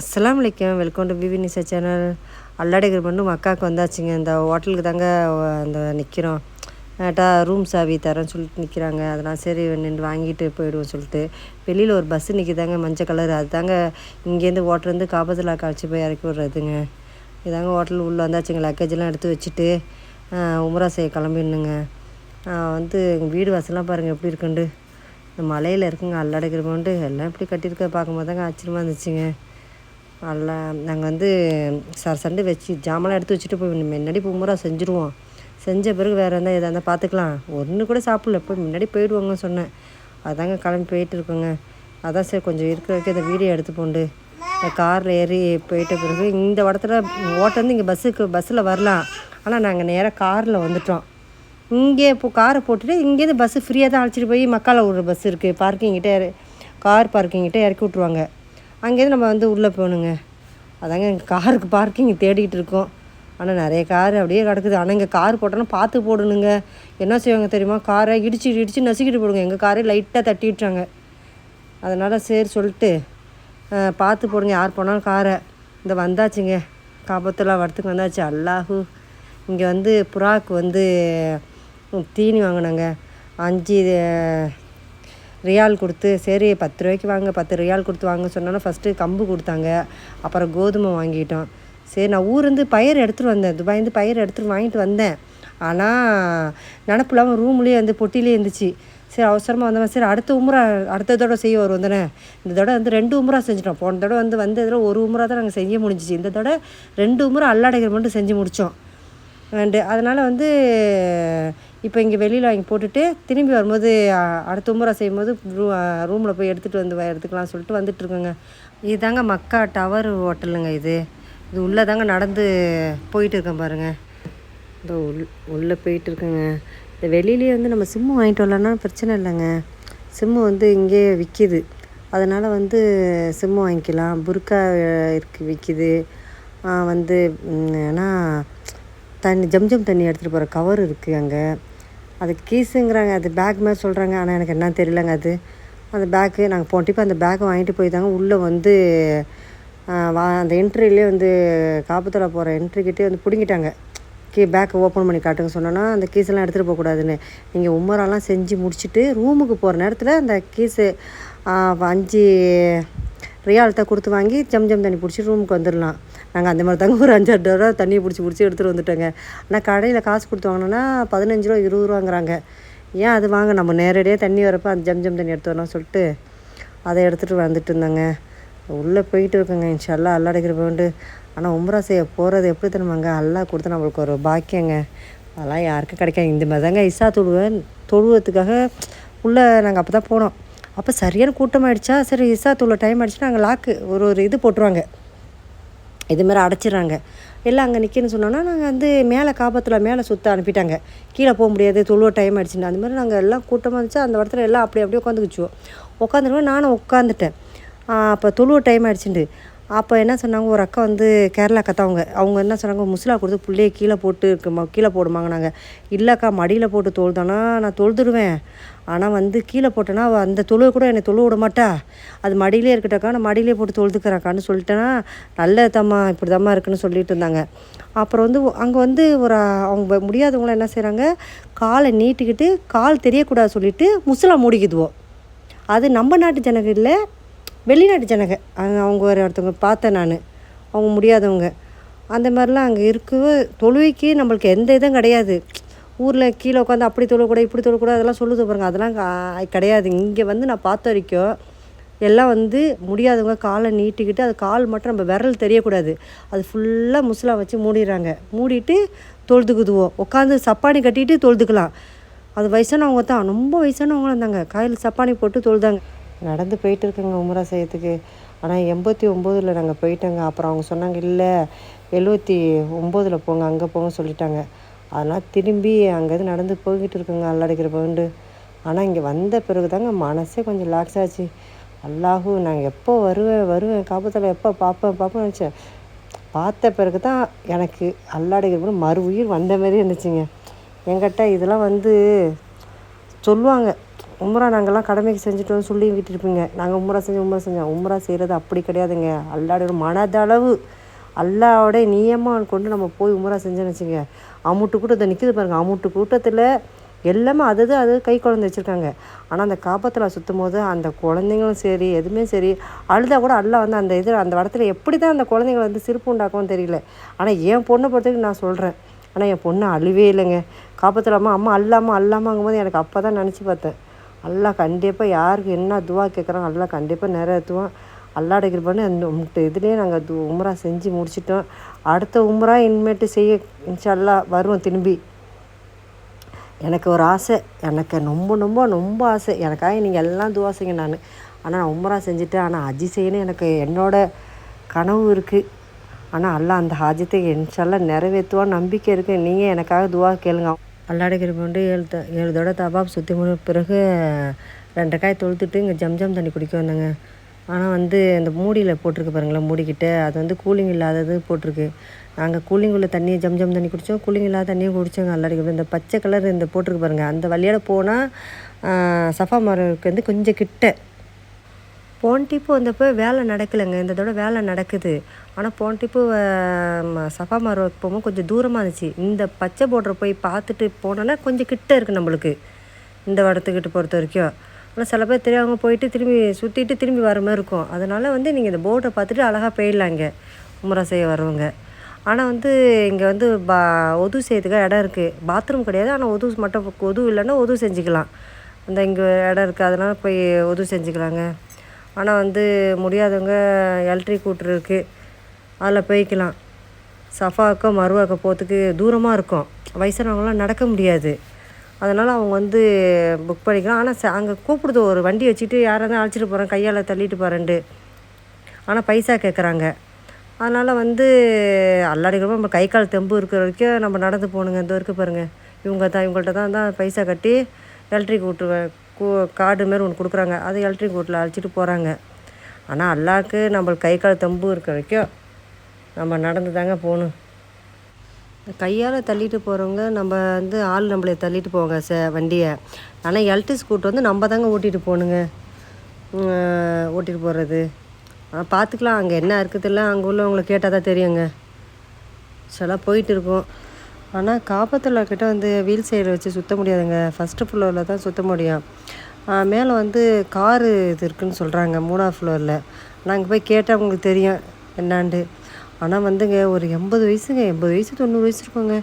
அஸ்லாம் வலைக்கம் welcome to Bibi Nisa channel. அல்லாடிகர் பண்ணு அக்காவுக்கு வந்தாச்சுங்க. இந்த ஹோட்டலுக்கு தாங்க அந்த நிற்கிறோம் ஏட்டா ரூம் சாவி தரேன்னு சொல்லிட்டு நிற்கிறாங்க அதெல்லாம் சரி நின்று வாங்கிட்டு போயிடுவோம் சொல்லிட்டு. வெளியில் ஒரு பஸ்ஸு நிற்கிதாங்க மஞ்சள் கலர் அது தாங்க இங்கேருந்து ஹோட்டலேருந்து காபத்தில் காய்ச்சி போய் இறக்கி விட்றதுங்க. இதாங்க ஹோட்டல். உள்ளே வந்தாச்சுங்க லக்கேஜெல்லாம் எடுத்து வச்சுட்டு உமரா செய்ய கிளம்பிடணுங்க. வந்து எங்கள் வீடு வாசலாம் பாருங்கள் எப்படி இருக்குண்டு இந்த மலையில் இருக்குங்க அல்லாடிக்கிற போண்டு எல்லாம் இப்படி கட்டியிருக்க பார்க்கும்போது தாங்க ஆச்சரியமாக இருந்துச்சுங்க. நல்லா நாங்கள் வந்து சார் சண்டை வச்சு ஜாமெல்லாம் எடுத்து வச்சுட்டு போய் முன்னாடி முறை செஞ்சுருவோம். செஞ்ச பிறகு வேறு இருந்தால் எதாக இருந்தால் பார்த்துக்கலாம் ஒன்று கூட சாப்பிடல போய் முன்னாடி போயிடுவோங்க சொன்னேன். அதாங்க கிளம்பி போயிட்டு இருக்கோங்க. அதான் சார் கொஞ்சம் இருக்கிற வரைக்கும் இந்த வீடியோ எடுத்து போண்டு. இந்த காரில் ஏறி போயிட்ட பிறகு இந்த இடத்துல ஓட்டந்து இங்கே பஸ்ஸுக்கு பஸ்ஸில் வரலாம். ஆனால் நாங்கள் நேராக காரில் வந்துட்டோம். இங்கே இப்போ காரை போட்டுட்டு இங்கேருந்து பஸ்ஸு ஃப்ரீயாக தான் அழைச்சிட்டு போய் மக்கால ஒரு பஸ் இருக்குது பார்க்கிங்கிட்ட கார் பார்க்கிங்கிட்ட இறக்கி விட்ருவாங்க அங்கேருந்து நம்ம வந்து உள்ளே போகணுங்க. அதாங்க எங்கள் காருக்கு பார்க்கிங் தேடிக்கிட்டு இருக்கோம். ஆனால் நிறைய கார் அப்படியே கிடக்குது. ஆனால் இங்கே கார் போட்டோன்னா பார்த்து போடணுங்க. என்ன செய்வாங்க தெரியுமா? காரை இடிச்சு இடிச்சு நசுக்கிட்டு போடுங்க. எங்கள் காரே லைட்டாக தட்டி விட்டாங்க அதனால் சரி சொல்லிட்டு பார்த்து போடுங்க. யார் போனாலும் காரை இந்த வந்தாச்சுங்க. காபத்தில் வரத்துக்கு வந்தாச்சு. அல்லாஹூ. இங்கே வந்து புறாவுக்கு வந்து தீனி வாங்கினாங்க. அஞ்சு ரியால் கொடுத்து சரி பத்து ரூபாய்க்கு வாங்க பத்து ரியால் கொடுத்து வாங்க சொன்னோன்னா ஃபஸ்ட்டு கம்பு கொடுத்தாங்க. அப்புறம் கோதுமை வாங்கிட்டோம். சரி நான் ஊர்லேருந்து பயிர் எடுத்துகிட்டு வந்தேன். துபாய்ந்து பயிர் எடுத்துகிட்டு வாங்கிட்டு வந்தேன். ஆனால் நினப்பு இல்லாமல் ரூம்லேயே வந்து பொட்டிலே இருந்துச்சு. சரி அவசரமாக வந்தோம் சரி அடுத்த உம்ரா அடுத்த தடவை செய்ய வருவோம் தானே? இந்த தடவை வந்து ரெண்டு உம்ரா செஞ்சிட்டோம். போன தடவை வந்து இதில் ஒரு உம்ரா தான் நாங்கள் செய்ய முடிஞ்சிச்சு. இந்த தடவை ரெண்டு உம்ரா அல்லாடைகள் மட்டும் செஞ்சு முடித்தோம் அண்டு அதனால் வந்து இப்போ இங்கே வெளியில் வாங்கி போட்டுட்டு திரும்பி வரும்போது அடுத்த முறை செய்யும்போது ரூ ரூமில் போய் எடுத்துகிட்டு வந்து எடுத்துக்கலாம் சொல்லிட்டு வந்துட்டுருக்கோங்க. இதுதாங்க மக்கா டவர் ஹோட்டலுங்க இது. இது உள்ளே தாங்க நடந்து போயிட்டு இருக்கேன் பாருங்கள் இந்த உள் உள்ளே போயிட்டு இருக்கேங்க இந்த வெளியிலேயே வந்து நம்ம சிம்மு வாங்கிட்டு வரலன்னா பிரச்சனை இல்லைங்க. சிம்மு வந்து இங்கேயே விற்கிது அதனால் வந்து சிம்மு வாங்கிக்கலாம். புர்கா இருக்கு விற்கிது வந்து ஏன்னா தண்ணி ஜம்ஜம் தண்ணி எடுத்துகிட்டு போகிற கவர் இருக்குது அங்கே. அது கீஸுங்கிறாங்க அது பேக் மாதிரி சொல்கிறாங்க ஆனால் எனக்கு என்ன தெரியலங்க அது. அந்த பேக்கு நாங்கள் போன டிப்பு அந்த பேக்கை வாங்கிட்டு போய் தாங்க உள்ளே வந்து வா அந்த என்ட்ரிலே வந்து காப்புத்தலை போகிற என்ட்ரிக்கிட்டே வந்து பிடுங்கிட்டாங்க. கீ பேக்கை ஓப்பன் பண்ணி காட்டுங்க சொன்னோன்னா அந்த கீஸெல்லாம் எடுத்துகிட்டு போகக்கூடாதுன்னு நீங்கள் உமரெல்லாம் செஞ்சு முடிச்சுட்டு ரூமுக்கு போகிற நேரத்தில் அந்த கீஸு அஞ்சு ரியால் கொடுத்து வாங்கி ஜம் ஜம் தண்ணி பிடிச்சி ரூமுக்கு வந்துடலாம். நாங்கள் அந்த மாதிரி தாங்க ஒரு அஞ்சாறு ரூபா தண்ணியை பிடிச்சி பிடிச்சி எடுத்துகிட்டு வந்துட்டோங்க. ஆனால் கடையில் காசு கொடுத்து வாங்கினோன்னா பதினஞ்சு ரூபா இருபது ரூபாங்கிறாங்க. ஏன் அது வாங்க? நம்ம நேரடியாக தண்ணி வரப்போ அந்த ஜம் ஜம் தண்ணி எடுத்து வரணும் சொல்லிட்டு அதை எடுத்துகிட்டு வந்துட்டு இருந்தாங்க. உள்ளே போயிட்டு இருக்கோங்க. இன்ஷல்லா அல்லாடிக்கிற போண்டு ஆனால் உம்ரா செய்ய போகிறது எப்படி தெரியுமாங்க அல்லா கொடுத்து நம்மளுக்கு ஒரு பாக்கியங்க. அதெல்லாம் யாருக்கும் கிடைக்காது. இந்த மாதிரி தாங்க இசா தொழுவேன் தொழுவத்துக்காக உள்ளே நாங்கள் அப்போ தான் போனோம். அப்போ சரியான கூட்டமாயிடுச்சா? சரி இசா டைம் ஆகிடுச்சுன்னா நாங்கள் லாக்கு ஒரு ஒரு இது போட்டுருவாங்க. இதுமாரி அடைச்சிடுறாங்க. எல்லாம் அங்கே நிற்கன்னு சொன்னோன்னா நாங்கள் வந்து மேலே காப்பத்தில் மேலே சுற்ற அனுப்பிட்டாங்க. கீழே போக முடியாது தொழுவ டைம் ஆயிடுச்சுன்னு. அந்த மாதிரி நாங்கள் எல்லாம் கூட்டமாக இருந்துச்சு. அந்த இடத்துல எல்லாம் அப்படி அப்படியே உட்காந்துக்குச்சுவோம் உட்காந்துருவோம் நானும் உட்காந்துட்டேன் அப்போ தொழுவ டைம் ஆயிடுச்சுண்டு. அப்போ என்ன சொன்னாங்க? ஒரு அக்கா வந்து கேரளா கத்தவங்க. அவங்க என்ன சொன்னாங்க? முஸ்லா கொடுத்து பிள்ளைய கீழே போட்டு கீழே போடுமாங்க நாங்கள் இல்லைக்கா மடியில் போட்டு தொழுதானா? நான் தொழுதுடுவேன் ஆனால் வந்து கீழே போட்டேன்னா அவள் அந்த தொழுவை கூட என்னை தொழுவ விட மாட்டா. அது மடியிலே இருக்கட்டாக்கா நான் மடியிலே போட்டு தொழுதுக்கிறாக்கான்னு சொல்லிட்டேன்னா நல்ல தம்மா இப்படி தம்மா இருக்குன்னு சொல்லிட்டு இருந்தாங்க. அப்புறம் வந்து அங்கே வந்து ஒரு அவங்க முடியாதவங்களாம் என்ன செய்கிறாங்க காலை நீட்டிக்கிட்டு கால் தெரியக்கூடாது சொல்லிட்டு முசலாக மூடிக்குதுவோம் அது நம்ம நாட்டு ஜனங்க இல்லை வெளிநாட்டு ஜனங்க. அங்கே அவங்க ஒரு ஒருத்தவங்க பார்த்தேன் நான். அவங்க முடியாதவங்க. அந்த மாதிரிலாம் அங்கே இருக்கு தொழுவைக்கு நம்மளுக்கு எந்த இதுவும் கிடையாது. ஊரில் கீழே உட்காந்து அப்படி தொழக்கூடாது இப்படி தொழக்கூடாது அதெல்லாம் சொல்லுது பாருங்கள் அதெல்லாம் கிடையாது. இங்கே வந்து நான் பார்த்த வரைக்கும் எல்லாம் வந்து முடியாதவங்க காலை நீட்டிக்கிட்டு அது கால் மட்டும் நம்ம விரல் தெரியக்கூடாது. அது ஃபுல்லாக முஸ்லா வச்சு மூடிடுறாங்க. மூடிட்டு தொழுதுக்குதுவோம். உட்காந்து சப்பானி கட்டிட்டு தொழுதுக்கலாம். அது வயசானவங்க தான். ரொம்ப வயசானவங்க இருந்தாங்க. காயில் சப்பானி போட்டு தொழுதாங்க. நடந்து போயிட்டு இருக்கேங்க உமரா செய்யறதுக்கு. ஆனால் எண்பத்தி ஒம்போதில் நாங்கள் போயிட்டோங்க. அப்புறம் அவங்க சொன்னாங்க இல்லை எழுபத்தி ஒம்போதில் போங்க. அங்கே போங்க சொல்லிட்டாங்க. அதனால் திரும்பி அங்கேருந்து நடந்து போய்கிட்டு இருக்குங்க அல்லாடிக்கிற பவுண்டு ஆனால் இங்கே வந்த பிறகு தாங்க மனசே கொஞ்சம் ரிலாக்ஸ் ஆச்சு. அல்லாஹூ நாங்கள் எப்போ வருவேன் வருவேன் காப்பத்தில் எப்போ பார்ப்பேன் பார்ப்பேன் நினச்சேன். பார்த்த பிறகு தான் எனக்கு அல்லாடிக்கிற மறு உயிர் வந்த மாதிரி இருந்துச்சுங்க. என்கிட்ட இதெல்லாம் வந்து சொல்லுவாங்க உம்ரா நாங்கள்லாம் கடமைக்கு செஞ்சுட்டோம்னு சொல்லி விட்டுருப்பீங்க நாங்கள் உம்ரா செஞ்சு உம்ரா செஞ்சோம். உம்ரா செய்கிறது அப்படி கிடையாதுங்க. அல்லாட மனதளவு. அல்லாவோட நியமம் கொண்டு நம்ம போய் உம்ரா செஞ்சோன்னு வச்சுங்க. அமுட்டு கூட்டத்தை நிற்கிது பாருங்கள் அமுட்டு கூட்டத்தில் எல்லாமே அது அது கை குழந்தை வச்சுருக்காங்க. ஆனால் அந்த காப்பத்தில் சுற்றும் போது அந்த குழந்தைங்களும் சரி எதுவுமே சரி அழுதா கூட அல்லா வந்து அந்த இதில் அந்த இடத்துல எப்படி தான் அந்த குழந்தைங்களை வந்து சிரிப்பு உண்டாக்கும் தெரியல. ஆனால் என் பொண்ணை பொறுத்தவரைக்கும் நான் சொல்கிறேன் ஆனால் என் பொண்ணு அழுவே இல்லைங்க. காப்பத்தில் அம்மா அம்மா அல்லாமல் அல்லாமாங்கும் போது எனக்கு அப்போ தான் நினச்சி பார்த்தேன். எல்லாம் கண்டிப்பாக யாருக்கு என்ன துவா கேட்குறான் அல்லாஹ் கண்டிப்பாக நிறைவேற்றுவோம் அல்லாட கிருபான்னு அந்த இதுலேயே நாங்கள் து உம்ரா செஞ்சு முடிச்சிட்டோம். அடுத்த உம்ரா இனிமேட்டு செய்ய இன்ஷல்லா வருவோம் திரும்பி. எனக்கு ஒரு ஆசை. எனக்கு ரொம்ப ரொம்ப ரொம்ப ஆசை. எனக்காக நீங்கள் எல்லாம் துவா செய்யுங்க நான். ஆனால் நான் உம்ரா செஞ்சுட்டேன். ஆனால் ஹஜ்ஜி செய்யணும். எனக்கு என்னோட கனவு இருக்குது ஆனால் அல்லா அந்த ஹாஜத்தை இன்ஷால்லாம் நிறைவேற்றுவான்னு நம்பிக்கை இருக்குது நீங்கள் எனக்காக துவா கேளுங்க. அல்லாட கிருபண்டு ஏழு த ஏழு தடவை தபாப் சுற்றி முடிஞ்ச பிறகு ரெண்டு காய் தொழுத்துட்டு இங்கே ஜம்ஜம் தண்ணி குடிக்க வந்தேங்க. ஆனால் வந்து இந்த மூடியில் போட்டிருக்கு பாருங்களேன் மூடிக்கிட்ட. அது வந்து கூலிங் இல்லாதது போட்டிருக்கு. நாங்கள் கூலிங் உள்ள தண்ணியை ஜம் தண்ணி குடித்தோம் கூலிங் இல்லாத தண்ணியும் குடித்தோங்க அல்லாடிக்கு இந்த பச்சை கலர் இந்த போட்டிருக்கு பாருங்கள் அந்த வழியால் போனால் சஃபா மரத்துக்கு வந்து கொஞ்சம் கிட்ட. போன டிப்பு வந்தப்போ வேலை நடக்கலைங்க. இந்த தடவை வேலை நடக்குது. ஆனால் போன டிப்பு சஃபா மரம் போகும்போது கொஞ்சம் தூரமாக இருந்துச்சு. இந்த பச்சை போர்டரை போய் பார்த்துட்டு போனோன்னா கொஞ்சம் கிட்ட இருக்குது நம்மளுக்கு. இந்த இடத்துக்கிட்ட பொறுத்த வரைக்கும். ஆனால் சில பேர் தெரியாமல் போயிட்டு திரும்பி சுற்றிட்டு திரும்பி வர மாதிரி இருக்கும். அதனால் வந்து நீங்கள் இந்த போட்டை பார்த்துட்டு அழகாக போயிடலாங்க உமரா செய்ய வரவங்க ஆனால் வந்து இங்கே வந்து பா ஒது செய்யறதுக்காக இடம் இருக்குது பாத்ரூம் கிடையாது. ஆனால் ஒது மட்டும் ஒது இல்லைன்னா ஒது செஞ்சுக்கலாம். அந்த இங்கே இடம் இருக்குது அதனால் போய் ஒது செஞ்சுக்கலாங்க. ஆனால் வந்து முடியாதவங்க எலக்ட்ரிக் கூட்டர் இருக்குது அதில் போய்க்கலாம். சஃபாக்கோ மருவாக்கோ போகிறதுக்கு தூரமாக இருக்கும். வயசானவங்களாம் நடக்க முடியாது. அதனால் அவங்க வந்து புக் பண்ணிக்கலாம். ஆனால் ச அங்கே கூப்பிடுது ஒரு வண்டி வச்சுட்டு யாராவது அழைச்சிட்டு போகிறேன் கையால் தள்ளிட்டு போகிறேன்ட்டு ஆனால் பைசா கேட்குறாங்க அதனால் வந்து அல்லாடிக்கிறப்ப நம்ம கை கால் தெம்பு இருக்கிற வரைக்கும் நம்ம நடந்து போகணுங்க. இந்த வரைக்கும் பாருங்கள் இவங்க தான் இவங்கள்ட்ட தான் தான் பைசா கட்டி எலக்ட்ரிக் கூட்டு கூ கார்டு மாரி ஒன்று கொடுக்குறாங்க. அது எலக்ட்ரிக் கூட்டில் அழைச்சிட்டு போகிறாங்க ஆனால் அல்லாவுக்கு நம்மளுக்கு கை கால் தெம்பு இருக்கிற வரைக்கும் நம்ம நடந்து தாங்க போகணும். கையால் தள்ளிட்டு போகிறவங்க நம்ம வந்து ஆள் நம்மளை தள்ளிட்டு போவாங்க ச வண்டியை. ஆனால் எலக்ட்ரிக் ஸ்கூட்டர் வந்து நம்ம தாங்க ஓட்டிகிட்டு போகணுங்க. ஓட்டிகிட்டு போகிறது ஆனால் பார்த்துக்கலாம் அங்கே என்ன இருக்குதுல்ல அங்கே உள்ளவங்களை கேட்டால் தான் தெரியுங்க. சில போயிட்டு இருக்கோம். ஆனால் காப்பத்தில் கிட்ட வந்து வீல் சைடு வச்சு சுற்ற முடியாதுங்க. ஃபஸ்ட்டு ஃப்ளோரில் தான் சுற்ற முடியும். மேலே வந்து காரு இது இருக்குதுன்னு சொல்கிறாங்க மூணாவது ஃப்ளோரில் நாங்கள் போய் கேட்டால் உங்களுக்கு தெரியும் என்னான்ட்டு. ஆனால் வந்துங்க ஒரு எண்பது வயசுங்க எண்பது வயசு தொண்ணூறு வயசு இருக்குங்க.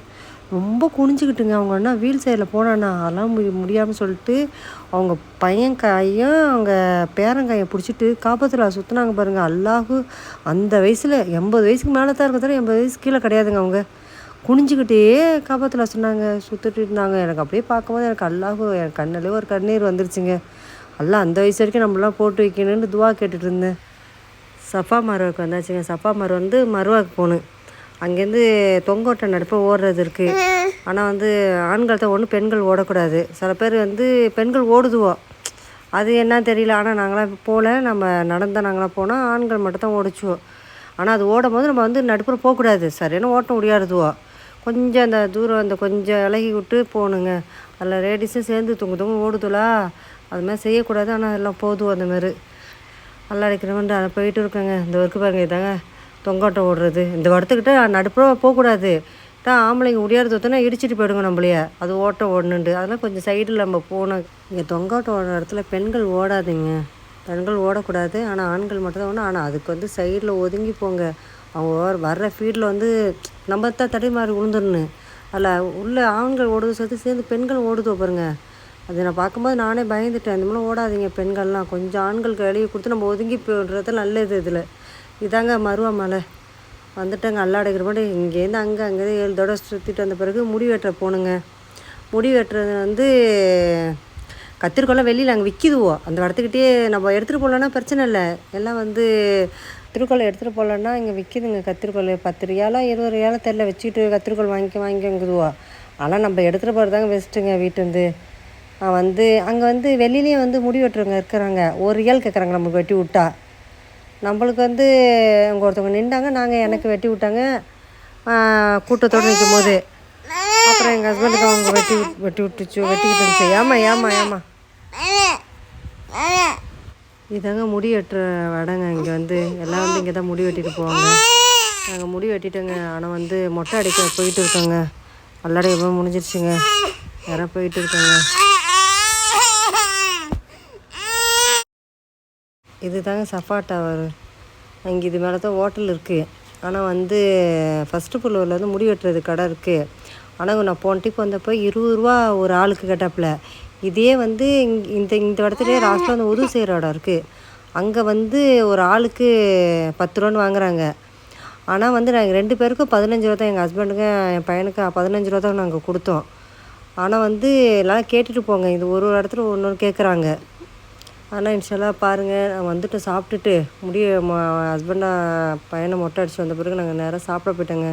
ரொம்ப குனிஞ்சிக்கிட்டுங்க அவங்க என்ன வீல் சேரில் போனாண்ணா அதெல்லாம் முடி முடியாமல் சொல்லிட்டு அவங்க பையன் கையும் அவங்க பேரங்காயை பிடிச்சிட்டு காப்பத்தில் சுற்றினாங்க பாருங்கள் அல்லாஹு அந்த வயசில் எண்பது வயசுக்கு மேலே தான் இருக்கிறதால எண்பது வயசு கீழே கிடையாதுங்க அவங்க. குனிஞ்சிக்கிட்டே காப்பத்தில் சொன்னாங்க சுற்றிட்டு இருந்தாங்க. எனக்கு அப்படியே பார்க்கும்போது எனக்கு அல்லாஹு என் கண்ணிலே ஒரு கண்ணீர் வந்துருச்சுங்க. எல்லாம் அந்த வயசு வரைக்கும் நம்மளாம் போட்டு வைக்கணும்னு துவா கேட்டுட்டு இருந்தேன். சஃபா மருவாக்கு வந்தாச்சுங்க. சஃபா மரம் வந்து மருவாக்கு போகணும் அங்கேருந்து தொங்கோட்டை நடுப்ப ஓடுறது இருக்குது ஆனால் வந்து ஆண்கள் தான் ஒன்று பெண்கள் ஓடக்கூடாது. சில பேர் வந்து பெண்கள் ஓடுதுவோ. அது என்ன தெரியல. ஆனால் நாங்களாம் போகல நம்ம நடந்தால் நாங்களாம் போனால் ஆண்கள் மட்டும் தான் ஓடிச்சுவோம் ஆனால் அது ஓடும் போது நம்ம வந்து நடுப்புற போகக்கூடாது. சரியான ஓட்டம் முடியாதுவோ கொஞ்சம் அந்த தூரம் அந்த கொஞ்சம் இலகி விட்டு போகணுங்க அதில் லேடிஸும் சேர்ந்து தொங்கு தொங்கு ஓடுதுலா. அது மாதிரி செய்யக்கூடாது. ஆனால் எல்லாம் போதும் அந்த மாதிரி. நல்லா அடிக்கிறவன்ட்டு அதை போயிட்டு இருக்காங்க. இந்த ஒர்க்கு பாருங்க இதாங்க தொங்கோட்டம் ஓடுறது. இந்த இடத்துக்கிட்ட நடுப்புற போகக்கூடாது. தான் ஆம்பளைங்க முடியாத தொத்தனா இடிச்சிட்டு போயிடுங்க நம்மளைய. அது ஓட்டம் ஓடணுண்டு. அதெல்லாம் கொஞ்சம் சைடில் நம்ம போனோம் இங்கே தொங்காட்டம் ஓடுற இடத்துல பெண்கள் ஓடாதீங்க. பெண்கள் ஓடக்கூடாது. ஆனால் ஆண்கள் மட்டும்தான் ஓடணும். ஆனால் அதுக்கு வந்து சைடில் ஒதுங்கி போங்க. அவங்க வர்ற ஃபீல்டில் வந்து நம்ம தான் தடை மாறி விழுந்துடணும் அதில் உள்ள ஆண்கள் ஓடுறது சேர்த்து சேர்ந்து பெண்கள் ஓடுதோ பாருங்கள் அது நான் பார்க்கும்போது நானே பயந்துட்டேன். இந்த மாதிரி ஓடாதீங்க பெண்கள்லாம். கொஞ்சம் ஆண்களுக்கு வெளியே கொடுத்து நம்ம ஒதுங்கி போடுறது நல்லது இதில். இதாங்க மருவா மலை வந்துட்டாங்க அல்லாடுகிற மாதிரி. இங்கேருந்து அங்கே அங்கே ஏழு தடவை சுற்றிட்டு வந்த பிறகு முடி வெட்டுற போகணுங்க முடி வெட்டுறது வந்து கத்திரிக்கோலாம் வெளியில் அங்கே விற்கிதுவோ அந்த இடத்துக்கிட்டே நம்ம எடுத்துகிட்டு போகலன்னா பிரச்சனை இல்லை. எல்லாம் வந்து கத்திரிக்கோலை எடுத்துகிட்டு போகலன்னா இங்கே விற்கிதுங்க கத்திரிக்கோள். பத்து ரியாலா இருபது ரூபாயெல்லாம் தெரில வச்சுக்கிட்டு கத்திரிக்கோல் வாங்கிக்க வாங்கிக்குதுவோ ஆனால் நம்ம எடுத்துகிட்டு போகிறது தாங்க பெஸ்ட்டுங்க வந்து அங்கே வந்து வெளியிலேயே வந்து முடி வெட்டுறவங்க இருக்கிறாங்க. ஒரு இயல் கேட்குறாங்க நமக்கு வெட்டி விட்டா. நம்மளுக்கு வந்து அங்கே ஒருத்தவங்க நின்றாங்க நாங்கள் எனக்கு வெட்டி விட்டாங்க. கூட்டத்தோடு நிற்கும் போது அப்புறம் எங்கள் ஹஸ்பண்டுக்கு அவங்க வெட்டி வெட்டி விட்டுச்சு வெட்டிக்கிட்டு இருந்துச்சு ஏமா ஏமா ஏமா இதாங்க முடி வெட்டுற இடங்க இங்கே வந்து. எல்லாம் வந்து இங்கே தான் முடி வெட்டிட்டு போவாங்க. நாங்கள் முடி வெட்டிட்டோங்க ஆனால் வந்து மொட்டை அடிக்க போயிட்டு இருக்கோங்க. எல்லாரும் எவ்வளோ முடிஞ்சிருச்சுங்க. யாரும் போயிட்டு இருக்கோங்க. இது தாங்க சஃபா டவர் அங்கே இது மேலே தான் ஹோட்டல் இருக்குது ஆனால் வந்து ஃபஸ்ட்டு ஃப்ளோரில் வந்து முடி வெட்டுறது கடை இருக்குது ஆனால் நான் போன டிப் வந்தப்போ இருபது ரூபா ஒரு ஆளுக்கு கேட்டாப்புல. இதே வந்து இங் இந்த இந்த இடத்துலயே லாஸ்ட்டில் வந்து உதவு செய்கிற இடம் இருக்குது அங்கே வந்து ஒரு ஆளுக்கு பத்து ரூபான்னு வாங்குறாங்க. ஆனால் வந்து நாங்கள் ரெண்டு பேருக்கும் பதினஞ்சு ரூபா தான் எங்கள் ஹஸ்பண்டுக்கு என் பையனுக்கு பதினஞ்சு ரூபா தான் நாங்கள் கொடுத்தோம். ஆனால் வந்து எல்லாம் கேட்டுட்டு போங்க. இது ஒரு ஒரு இடத்துல ஒன்று ஒன்று கேட்குறாங்க ஆனால் இன்ஷால்லா பாருங்கள் நான் வந்துட்டு சாப்பிட்டுட்டு முடிய ஹஸ்பண்டாக பையனை மொட்டை அடிச்சு வந்த பிறகு நாங்கள் நேராக சாப்பிட போயிட்டேங்க.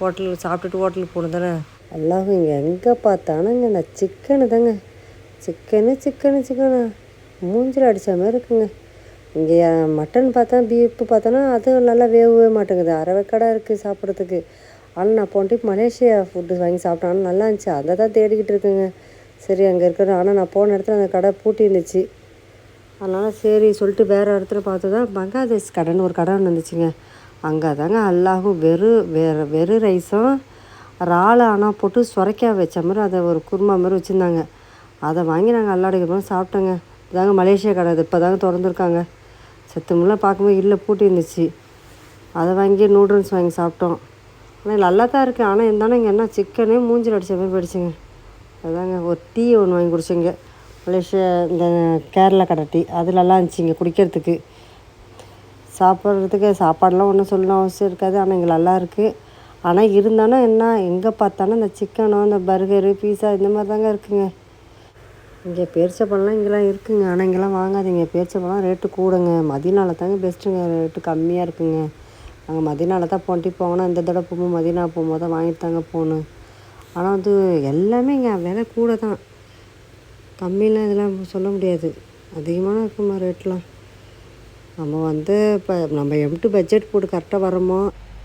ஹோட்டலுக்கு சாப்பிட்டுட்டு ஹோட்டலுக்கு போகணும் தானே. எல்லாம் இங்கே எங்கே பார்த்தானுங்க? நான் சிக்கனு தாங்க. Chicken chicken chicken. மூஞ்சில் அடித்த மாதிரி இருக்குங்க. இங்கே மட்டன் பார்த்தா பீஃப் பார்த்தோன்னா அது நல்லா வேகவே மாட்டேங்குது. அரைவேக்காடாக இருக்குது சாப்பிட்றதுக்கு. ஆனால் நான் போன ட்ரிப் மலேசியா ஃபுட்டு வாங்கி சாப்பிட்டேன். ஆனால் நல்லா இருந்துச்சு. அதை தான் தேடிக்கிட்டு இருக்குங்க. சரி அங்கே இருக்கிற ஆனால் நான் போன இடத்துல அந்த கடை பூட்டி இருந்துச்சு அதனால் சரி சொல்லிட்டு வேறு இடத்துல பார்த்து தான் பங்களாதேஷ் கடன் ஒரு கடை ஒன்று இருந்துச்சுங்க. அங்கே தாங்க அல்லாஹும் வெறும் வேறு வெறும் ரைஸும் இறால் ஆனால் போட்டு சுரைக்காய் வச்ச மாதிரி அதை ஒரு குருமா மாதிரி வச்சுருந்தாங்க. அதை வாங்கி நாங்கள் அல்லாடிக்கு போய் சாப்பிட்டோங்க. இதாங்க மலேசியா கடை அது இப்போ தாங்க திறந்துருக்காங்க சத்துமெல்லாம் பார்க்கும்போது இல்லை பூட்டி இருந்துச்சு. அதை வாங்கி நூடுல்ஸ் வாங்கி சாப்பிட்டோம். ஆனால் நல்லா தான் இருக்குது ஆனால் இருந்தாலும் இங்கே என்ன சிக்கனே மூஞ்சில் அடித்த மாதிரி போயிடுச்சுங்க. அதாங்க ஒரு டீ ஒன்று வாங்கி குடிச்சிங்க. மலேசியா இந்த கேரளா கடை டீ அது நல்லா இருந்துச்சு இங்கே குடிக்கிறதுக்கு. சாப்பிட்றதுக்கு சாப்பாடெலாம் ஒன்றும் சொல்லணும் அவசியம் இருக்காது ஆனால் இங்கே நல்லா இருக்குது ஆனால் இருந்தாலும் என்ன எங்கே பார்த்தாலும் இந்த சிக்கனோ இந்த பர்கரு பீஸா இந்த மாதிரி தாங்க இருக்குங்க. இங்கே பேரிச்சப்பழம்லாம் இங்கெல்லாம் இருக்குங்க. ஆனால் இங்கெல்லாம் வாங்காதீங்க. பேரிச்சப்பழம் ரேட்டு கூடங்க. மதினால தாங்க பெஸ்ட்டுங்க ரேட்டு கம்மியாக இருக்குங்க. நாங்கள் மதினால தான் போட்டி போகணும். இந்த தடவை போகும்போது மதினா போகும்போது தான் வாங்கிட்டு தாங்க போகணும். ஆனால் வந்து எல்லாமே இங்கே விலை கூட தான். கம்மியெலாம் இதெல்லாம் சொல்ல முடியாது. அதிகமாக இருக்குமா ரேட்லாம். நம்ம வந்து இப்போ நம்ம எம்பிட்டு பட்ஜெட் போட்டு கரெக்டாக வரோமோ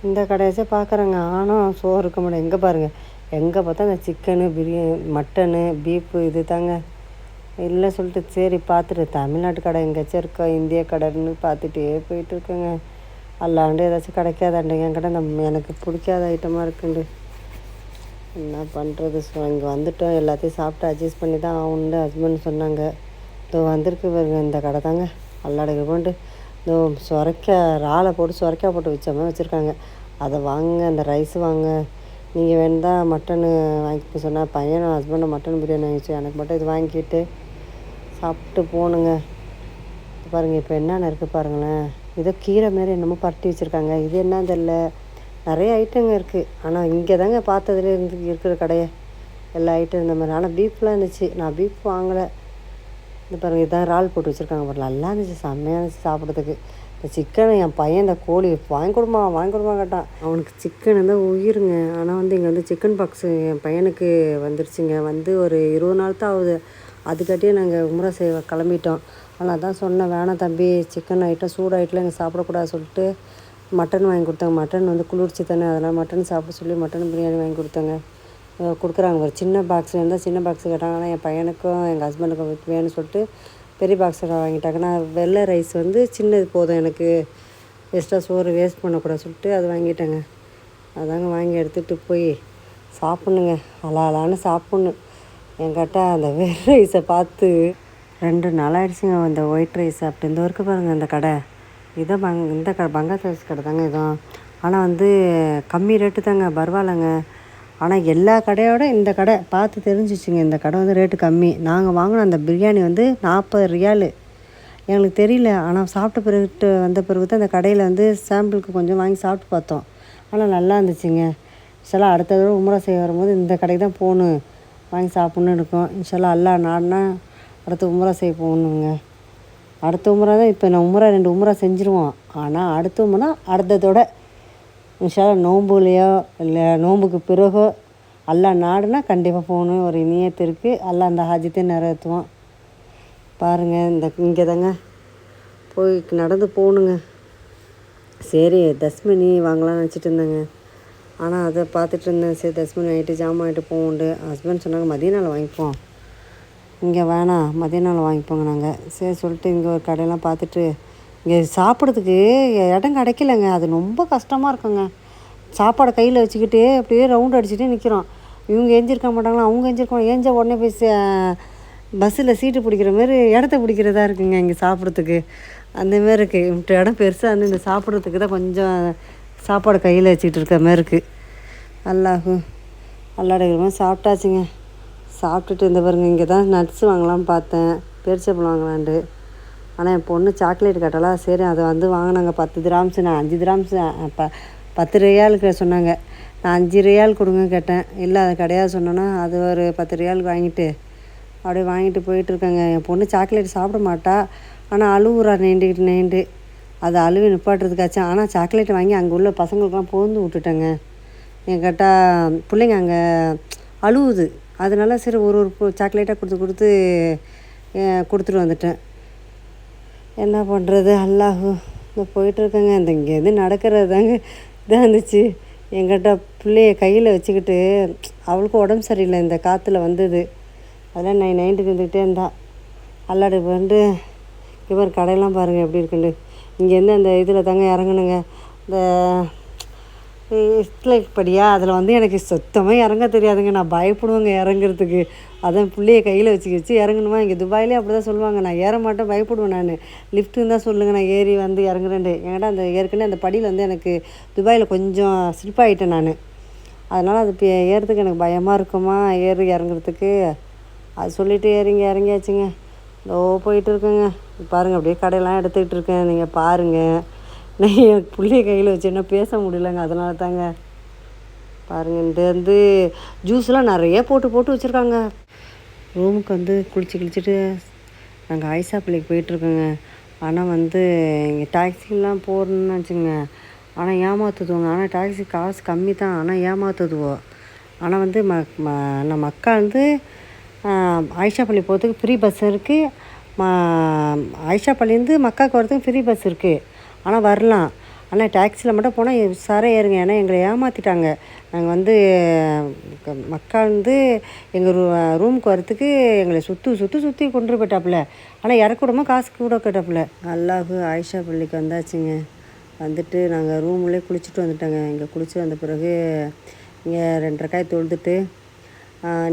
இந்த கடைசியாக பார்க்குறேங்க ஆனால் சோறு இருக்க மாட்டேன் எங்கே பாருங்கள் எங்கே பார்த்தா இந்த சிக்கனு பிரியாணி மட்டனு பீப்பு இது தாங்க. இல்லை சொல்லிட்டு சரி பார்த்துட்டு தமிழ்நாட்டு கடை எங்கேயாச்சும் இருக்கா? இந்திய கடைன்னு பார்த்துட்டே போயிட்டு இருக்கேங்க. அல்லாண்டு ஏதாச்சும் கிடைக்காதாண்டு? என் கடை நம்ம எனக்கு பிடிக்காத ஐட்டமாக இருக்குண்டு. என்ன பண்ணுறது ஸோ இங்கே வந்துட்டோம். எல்லாத்தையும் சாப்பிட்டு அட்ஜஸ்ட் பண்ணி தான் ஆகணுன்னு ஹஸ்பண்ட் சொன்னாங்க. இதோ வந்திருக்கு பாருங்க இந்த கடை தாங்க. அல்லாடுக்கு கொண்டு இதோ சுரைக்க இறாலை போட்டு சுரைக்காய் போட்டு வச்ச மாதிரி வச்சுருக்காங்க. அதை வாங்க அந்த ரைஸ் வாங்க. நீங்கள் வேணுந்தா மட்டனு வாங்கிக்க சொன்னால் பையன் ஹஸ்பண்டும் மட்டன் பிரியாணி வாங்கிச்சு எனக்கு மட்டும் இது வாங்கிட்டு சாப்பிட்டு போகணுங்க பாருங்கள் இப்போ என்னென்ன இருக்குது பாருங்களேன். ஏதோ கீரை மாரி என்னமோ பரட்டி வச்சுருக்காங்க. இது என்ன தெரில நிறைய ஐட்டங்க இருக்குது ஆனால் இங்கே தாங்க பார்த்ததுல இருந்து இருக்கிற கடையை. எல்லா ஐட்டம் இந்த மாதிரி. ஆனால் பீஃப்லாம் இருந்துச்சு. நான் பீஃப் வாங்கலை. இந்த பாருங்கள் இதான் இறால் போட்டு வச்சுருக்காங்க பாருங்க. நல்லா இருந்துச்சு. செம்மையாக இருந்துச்சு சாப்பிட்றதுக்கு. இந்த சிக்கனை என் பையன் இந்த கோழி வாங்கி கொடுமா வாங்கி கொடுமா கேட்டான். அவனுக்கு சிக்கன் தான் உயிருங்க. ஆனால் வந்து இங்கே வந்து சிக்கன் பாக்ஸு என் பையனுக்கு வந்துருச்சுங்க. வந்து ஒரு இருபது நாள் தான் ஆகுது. அதுக்காட்டியே நாங்கள் உம்ரா செய்ய கிளம்பிட்டோம். ஆனால் அதான் சொன்னேன் வேணாம் தம்பி. சிக்கன் ஐட்டம் சூடு ஐட்டம்லாம் இங்கே சாப்பிடக்கூடாது சொல்லிட்டு மட்டன் வாங்கி கொடுத்தாங்க. மட்டன் வந்து குளிர்ச்சி தானே அதனால் மட்டன் சாப்பிட சொல்லி மட்டன் பிரியாணி வாங்கி கொடுத்தாங்க. கொடுக்குறாங்க ஒரு சின்ன பாக்ஸ் இருந்தால் சின்ன பாக்ஸ் கேட்டாங்க. ஆனால் என் பையனுக்கும் எங்கள் ஹஸ்பண்டுக்கும் வேணும்னு சொல்லிட்டு பெரிய பாக்ஸில் வாங்கிட்டாங்க. நான் வெள்ளை ரைஸ் வந்து சின்னது போதும் எனக்கு. எக்ஸ்ட்ரா சோறு வேஸ்ட் பண்ணக்கூடாது சொல்லிட்டு அது வாங்கிட்டேங்க. அதாங்க வாங்கி எடுத்துகிட்டு போய் சாப்பிட்ணுங்க. அலாலான்னு சாப்பிட்ணும். என்கிட்ட அந்த வெள்ளை ரைஸை பார்த்து ரெண்டு நாள் ஆயிடுச்சுங்க. அந்த ஒயிட் ரைஸ் அப்படி இந்த வரைக்கும் பாருங்கள் அந்த கடை. இதான் பங் இந்த கடை பங்களாதேஷ் கடை தாங்க இதுவும் ஆனால் வந்து கம்மி ரேட்டு தாங்க பரவாயில்லைங்க. ஆனால் எல்லா கடையோட இந்த கடை பார்த்து தெரிஞ்சிச்சுங்க இந்த கடை வந்து ரேட்டு கம்மி. நாங்கள் வாங்கின அந்த பிரியாணி வந்து நாற்பது ரியாலு. எங்களுக்கு தெரியல. ஆனால் சாப்பிட்ட பிறகு வந்த பிறகு தான் அந்த கடையில் வந்து சாம்பிளுக்கு கொஞ்சம் வாங்கி சாப்பிட்டு பார்த்தோம். ஆனால் நல்லா இருந்துச்சுங்க. இன்ஷால்லா அடுத்த தடவை உமரா செய்ய வரும்போது இந்த கடைக்கு தான் போகணும். வாங்கி சாப்பிட்ணுன்னு இருக்கோம். இன்ஷால்லா அல்லா நாடுனா அடுத்து உமரா செய்ய போகணுங்க. அடுத்த உமரா தான் இப்போ நான் உமரா ரெண்டு உமரா செஞ்சுருவோம். ஆனால் அடுத்த உமரா அடுத்ததோட இன்ஷால்லா நோம்புலையோ இல்லை நோம்புக்கு பிறகோ அல்லா நாடுனா கண்டிப்பாக போகணும். ஒரு இனியத்து இருக்குது அல்லா அந்த ஹாஜத்தையும் நிறைவேற்றுவான். பாருங்கள் இந்த இங்கே தாங்க போய் நடந்து போகணுங்க. சரி தஸ்மினி வாங்கலாம்னு நினச்சிட்டு இருந்தேங்க. ஆனால் அதை பார்த்துட்டு இருந்தேன். சரி தஸ்மினி ஆகிட்டு ஜாமான் ஆகிட்டு போகுண்டு ஹஸ்பண்ட் சொன்னாங்க மதிய நாள் வாங்கிப்போம். இங்கே வேணாம் மதியானம் வாங்கிப்போங்க நாங்கள் சரி சொல்லிட்டு இங்கே ஒரு கடையெல்லாம் பார்த்துட்டு இங்கே சாப்பிட்றதுக்கு இடம் கிடைக்கலங்க. அது ரொம்ப கஷ்டமாக இருக்குங்க. சாப்பாடை கையில் வச்சுக்கிட்டு அப்படியே ரவுண்ட் அடிச்சுட்டே நிற்கிறோம் இவங்க எஞ்சிருக்க மாட்டாங்களா அவங்க எஞ்சிருக்கோம் ஏஞ்ச உடனே போய் பஸ்ஸில் சீட்டு பிடிக்கிற மாதிரி இடத்த பிடிக்கிறதா இருக்குங்க இங்கே சாப்பிட்றதுக்கு. அந்தமாரி இருக்குது இப்படி இடம் பெருசாக வந்து இந்த சாப்பிட்றதுக்கு தான் கொஞ்சம் சாப்பாடு கையில் வச்சுக்கிட்டு இருக்க மாதிரி இருக்குது அல்லாஹு அல்லாடுகிறமா சாப்பிட்டாச்சுங்க. சாப்பிட்டுட்டு இந்த பாருங்க இங்கே தான் நட்ஸ் வாங்கலாம்னு பார்த்தேன். பேரிச்சப்பழம் வாங்கலான்ட்டு. ஆனால் என் பொண்ணு சாக்லேட் கேட்டாலா. சரி அதை வந்து வாங்கினாங்க. பத்து கிராம்ஸ் நான் அஞ்சு கிராம்ஸ் ப பத்து ரியாலுக்கு சொன்னாங்க. நான் அஞ்சு ரியால் கொடுங்க கேட்டேன். இல்லை அது கிடையாது சொன்னோன்னா அது ஒரு பத்து ரியாலுக்கு வாங்கிட்டு அப்படியே வாங்கிட்டு போயிட்டுருக்கேங்க என் பொண்ணு சாக்லேட் சாப்பிட மாட்டா. ஆனால் அழுவுறா நீண்டுக்கிட்டு நீண்டு. அது அழுவி நிப்பாட்டுறதுக்காச்சும் ஆனால் சாக்லேட் வாங்கி அங்கே உள்ள பசங்களுக்கெலாம் போந்து விட்டுட்டேங்க. என் கேட்டால் பிள்ளைங்க அங்கே அழுவுது. அதனால சரி ஒரு ஒரு சாக்லேட்டாக கொடுத்து கொடுத்து கொடுத்துட்டு வந்துட்டேன். என்ன பண்ணுறது அல்லாஹு இந்த போயிட்டுருக்கேங்க. இந்த இங்கேருந்து நடக்கிறது தாங்க இதாக இருந்துச்சு. எங்கிட்ட பிள்ளைய கையில் வச்சுக்கிட்டு அவளுக்கு உடம்பு சரியில்லை. இந்த காற்றுல வந்தது. அதெல்லாம் நைன் நைன்ட்டுக்கு இருந்துக்கிட்டே இருந்தா. அல்லாடு வந்து இவர் கடையெல்லாம் பாருங்கள் எப்படி இருக்குன்னு. இங்கேருந்து அந்த இதில் தாங்க இறங்கணுங்க இந்த இஸ்லைக் படியா அதில் வந்து எனக்கு சுத்தமாக இறங்க தெரியாதுங்க. நான் பயப்படுவேங்க இறங்குறதுக்கு. அதான் பிள்ளைய கையில் வச்சு வச்சு இறங்கணுமா? இங்கே துபாயிலே அப்படி தான் சொல்லுவாங்க. நான் ஏற மாட்டேன் பயப்படுவேன் நான். லிஃப்ட்டுன்னு தான் சொல்லுங்கள் நான் ஏறி வந்து இறங்குறேன்ட்டு. என்கிட்ட அந்த ஏற்கனவே அந்த படியில் வந்து எனக்கு துபாயில் கொஞ்சம் ஸ்லிப்பாகிட்டேன் நான். அதனால் அது இப்போ ஏறதுக்கு எனக்கு பயமாக இருக்குமா? ஏறி இறங்குறதுக்கு. அது சொல்லிட்டு ஏறிங்க இறங்கியாச்சுங்க. இதோ போயிட்டு இருக்கேங்க. பாருங்கள் அப்படியே கடையெல்லாம் எடுத்துக்கிட்டு இருக்கேன். நீங்கள் பாருங்கள் நான் என் பிள்ளைய கையில் வச்சு என்ன பேச முடியலங்க. அதனால தாங்க. பாருங்கள் இந்த வந்து ஜூஸ்லாம் நிறைய போட்டு போட்டு வச்சுருக்காங்க. ரூமுக்கு வந்து குளிச்சு குளிச்சுட்டு நாங்கள் ஐசா பிள்ளைக்கு போயிட்டுருக்கோங்க ஆனால் வந்து இங்கே டாக்ஸிலாம் போகணுன்னு வச்சுங்க ஆனால் ஏமாத்துதுவோங்க ஆனால் டாக்ஸி காசு கம்மி தான். ஆனால் ஏமாத்துதுவோ. ஆனால் வந்து ம ம நம்ம அக்கா வந்து ஆஹ், ஆயிஷா பள்ளி போகிறதுக்கு ஃப்ரீ பஸ் இருக்குது ம ஆயிஷா பள்ளிலேருந்து மக்காவுக்கு வரதுக்கு ஃப்ரீ பஸ் இருக்குது ஆனால் வரலாம். ஆனால் டாக்ஸியில் மட்டும் போனால் சாரே ஏறுங்க. ஏன்னா எங்களை ஏமாற்றிட்டாங்க நாங்கள் வந்து க- மக்கா வந்து எங்கள் ரூ ரூமுக்கு வரத்துக்கு எங்களை சுற்றி சுற்றி சுற்றி கொண்டு போயிட்டாப்புல. ஆனால் இறக்கூடமா காசு கூட கேட்டாப்புல. அல்லாஹு ஆயிஷா பள்ளிக்கு வந்தாச்சுங்க. வந்துட்டு நாங்கள் ரூம்லேயே குளிச்சுட்டு வந்துட்டோங்க. இங்கே குளிச்சு வந்த பிறகு இங்கே ரெண்டரை காய் தொழுதுட்டு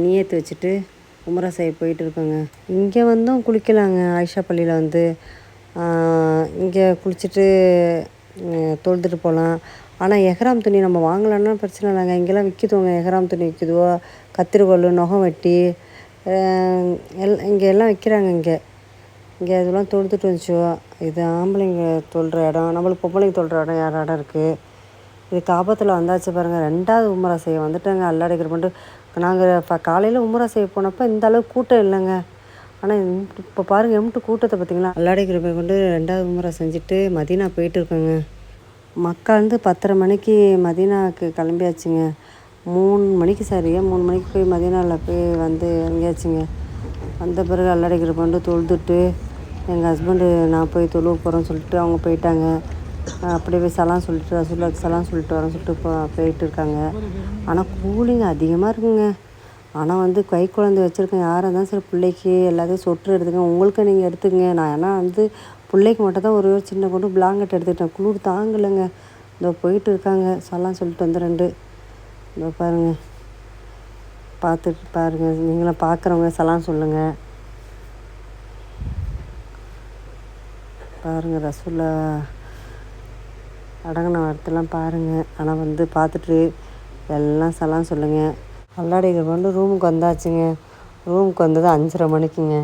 நீயத்து வச்சுட்டு உமரா செய்ய போயிட்டு இருக்கோங்க. இங்கே வந்தும் குளிக்கலாங்க. ஆயிஷா பள்ளியில் வந்து இங்கே குளிச்சுட்டு தொழுதுட்டு போகலாம். ஆனால் எஹ்ராம் துணி நம்ம வாங்கலான்னா பிரச்சனை இல்லைங்க. இங்கெல்லாம் விற்கிதுங்க எஹ்ராம் துணி விற்கிதுவோ கத்திரிக்கோல் நுகம் வெட்டி எல் இங்கே எல்லாம் விற்கிறாங்க இங்கே. இங்கே இதெல்லாம் தொழுதுட்டு வந்துச்சோ. இது ஆம்பளைங்க தொழுற இடம். நம்மளுக்கு பொம்பளைங்க தொழுற இடம் யார் இடம் இருக்குது இது காபத்தில் வந்தாச்சு பாருங்கள் ரெண்டாவது உமரா செய்ய வந்துட்டாங்க. அல்லாடிக்கிற பண்ணிட்டு நாங்கள் காலையில் உமரா செய்ய போனப்போ இந்த அளவுக்கு கூட்டம் இல்லைங்க. ஆனால் இப்போ பாருங்கள் எம்ட்டு கூட்டத்தை பார்த்தீங்களா அல்லாடை கிருப்பை கொண்டு ரெண்டாவது முறை செஞ்சுட்டு மதீனா போயிட்டு இருக்கோங்க. மக்கா வந்து பத்தரை மணிக்கு மதீனாவுக்கு கிளம்பியாச்சுங்க. மூணு மணிக்கு சரியாக மூணு மணிக்கு போய் மதீனாவில் போய் வந்து இறங்கியாச்சுங்க. வந்த பிறகு அல்லாடைக்கிறப்ப கொண்டு தொழுதுட்டு எங்கள் ஹஸ்பண்டு நான் போய் தொழுவ போகிறேன்னு சொல்லிட்டு அவங்க போயிட்டாங்க. அப்படியே போய் சலாம் சொல்லிட்டு ரசூல்லாக்கு சலாம் சொல்லிட்டு வரேன்னு சொல்லிட்டு போ போயிட்டு இருக்காங்க. ஆனால் கூலிங் அதிகமாக இருக்குங்க. ஆனால் வந்து கை குழந்தை வச்சுருக்கேன் யாராக இருந்தாலும் சரி பிள்ளைக்கு எல்லாத்தையும் சொட்டு எடுத்துக்கங்க உங்களுக்கு நீங்கள் எடுத்துக்கங்க. நான் ஏன்னா வந்து பிள்ளைக்கு மட்டும் தான் ஒரு சின்ன கொண்டு பிளாங்கெட் எடுத்துக்கிட்டேன். குளிர் தாங்கலைங்க. இதோ போயிட்டு இருக்காங்க. சொல்லலாம் சொல்லிட்டு வந்து ரெண்டு இதோ பாருங்கள் பார்த்துட்டு பாருங்கள் நீங்களும் பார்க்குறவங்க சலாம் சொல்லுங்கள் பாருங்கள் ரசூல்லா அடங்கின வார்த்தைலாம் பாருங்கள் ஆனால் வந்து பார்த்துட்டு எல்லாம் சலாம் சொல்லுங்கள் அல்லாடிகள் வந்து ரூமுக்கு வந்தாச்சுங்க. ரூமுக்கு வந்தது அஞ்சரை மணிக்குங்க.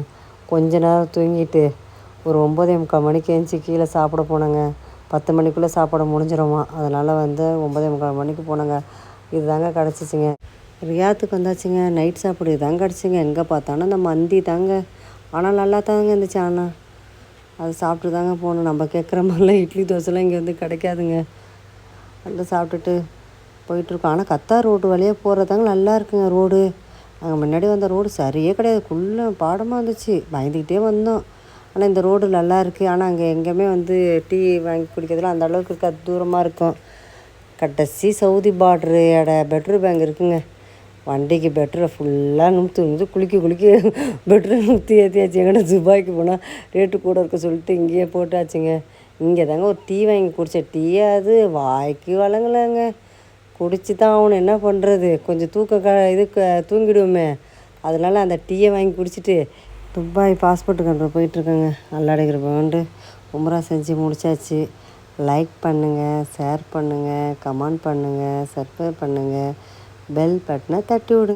கொஞ்ச நேரம் தூங்கிட்டு ஒரு ஒம்பதே முக்கால் மணிக்கு எழுந்துச்சி கீழே சாப்பிட போனேங்க. பத்து மணிக்குள்ளே சாப்பாடு முடிஞ்சிடுமா அதனால் வந்து ஒம்பதே முக்கால் மணிக்கு போனேங்க. இதுதாங்க கிடச்சிச்சிங்க. ரியாத்துக்கு வந்தாச்சுங்க. நைட் சாப்பாடு இதாங்க கிடச்சிங்க. எங்கே பார்த்தாலும் நம்ம மந்தி தாங்க. ஆனால் நல்லா தாங்க இருந்துச்சு ஆனால் அது சாப்பிட்டு தாங்க போகணும். நம்ம கேட்குற மாதிரிலாம் இட்லி தோசைலாம் இங்கே வந்து கிடைக்காதுங்க. வந்து சாப்பிட்டுட்டு போயிட்டுருக்கோம். ஆனால் கத்தார் ரோடு வழியாக போகிறதாங்க நல்லா இருக்குங்க ரோடு. நாங்கள் முன்னாடி வந்த ரோடு சரியே கிடையாது. குள்ள பாடமாக இருந்துச்சு. பயந்துக்கிட்டே வந்தோம். ஆனால் இந்த ரோடு நல்லா இருக்குது ஆனால் அங்கே எங்கேயுமே வந்து டீ வாங்கி குடிக்கிறதுலாம் அந்த அளவுக்கு இருக்காது. தூரமாக இருக்கும். கடைசி சவுதி பார்டரு இட பெட்ரோல் பேங்க் இருக்குங்க. வண்டிக்கு பெட்ரோல் ஃபுல்லாக நுமுத்து நுமுத்து குளிக்க குளிக்க பெட்ரோல் நுமுத்தி ஏற்றியாச்சு எங்கடா துபாய்க்கு போனால் ரேட்டு கூட இருக்க சொல்லிட்டு இங்கேயே போட்டாச்சுங்க. இங்கே தாங்க ஒரு டீ வாங்கி குடித்த டீயாது அது வாய்க்கு வழங்கலைங்க. குடிச்சு தான் ஆகணும். என்ன பண்ணுறது கொஞ்சம் தூக்க க இது க- தூங்கிடுவோமே. அதனால அந்த டீயை வாங்கி குடிச்சிட்டு துபாய் பாஸ்போர்ட் கண்ட்ரோல் போயிட்டுருக்கேங்க அல்லாடிக்கிற போண்டு. உம்ரா செஞ்சு முடிச்சாச்சு. லைக் பண்ணுங்கள் ஷேர் பண்ணுங்கள் கமெண்ட் பண்ணுங்கள் சப்ஸ்கிரைப் பண்ணுங்கள் பெல் பட்டனை தட்டி விடுங்க.